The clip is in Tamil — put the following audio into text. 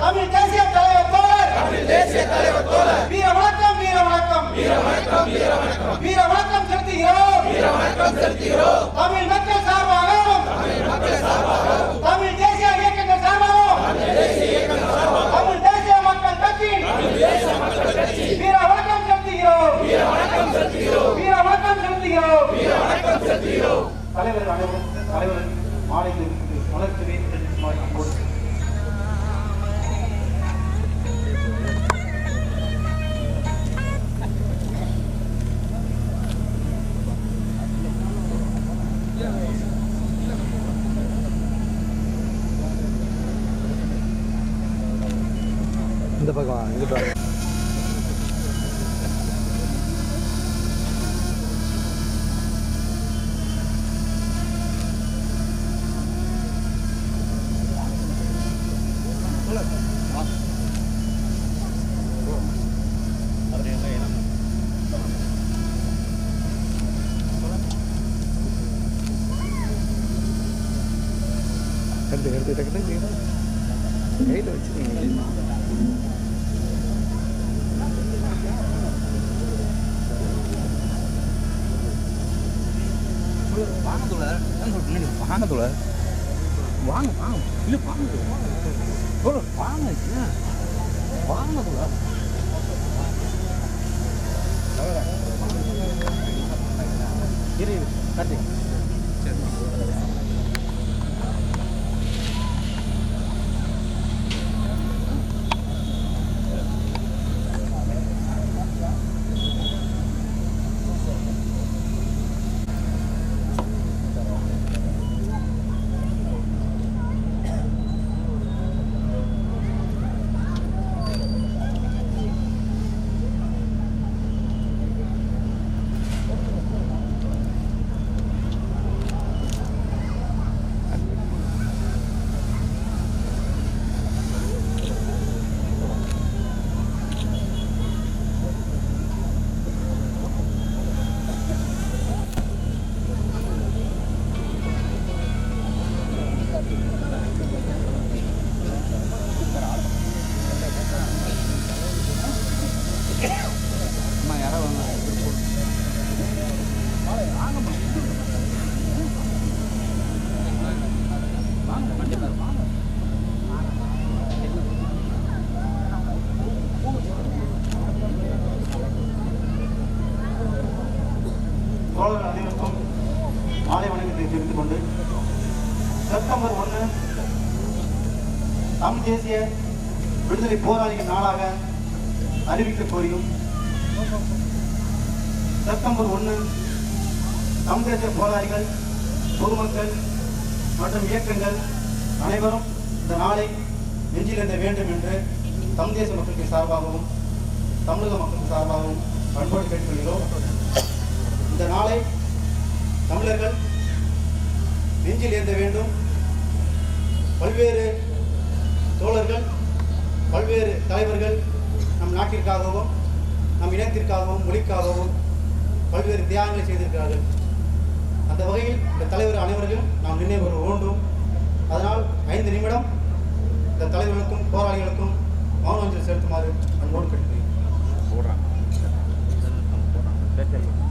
தமிழ் தேசிய தலைவர் தோழர் வீர வணக்கம் வீர வணக்கம் வீர வணக்கம் செலுத்துகிறோம் தமிழ் மக்கள் இந்த பக்கம் வா, இங்கிட்டு வாங்க எடுத்து எடுத்து டக்கு டக்கு கையில் வச்சுக்கோங்க. வாங்க தோழ வாங்க தோழ வாங்க வாங்க இல்லை வாங்க தோழ வாங்க ஏன்? வாங்க தோழ இரு இரு கார்த்திக் வாங்க அனைவருக்கும் மாலை வணக்கத்தை கொண்டு செப்டம்பர் ஒன்று தமிழ் தேசிய விடுதலை போராளிகள் நாளாக அறிவிக்க கோரியும் செப்டம்பர் ஒன்று தமிழ் தேசிய போராளிகள் பொதுமக்கள் மற்றும் இயக்கங்கள் அனைவரும் இந்த நாளை நெஞ்சிலிருந்த வேண்டும் என்று தமிழ் தேச மக்களுக்கு சார்பாகவும் தமிழக மக்களுக்கு சார்பாகவும் பண்போடு கேட்டுக்கொள்கிறோம். இந்த நாளை தமிழர்கள் நெஞ்சில் ஏந்த வேண்டும். பல்வேறு தோழர்கள் பல்வேறு தலைவர்கள் நம் நாட்டிற்காகவும் நம் இனத்திற்காகவும் மொழிக்காகவும் பல்வேறு தியாகங்களை செய்திருக்கிறார்கள். அந்த வகையில் இந்த தலைவர் அனைவரையும் நாம் நினைவு வேண்டும். இந்த தலைவர்களுக்கும் போராளிகளுக்கும் மௌன அஞ்சலி செலுத்துமாறு அன்போடு கேட்டுக்கிறேன் போடுறாங்க. போடுறாங்க.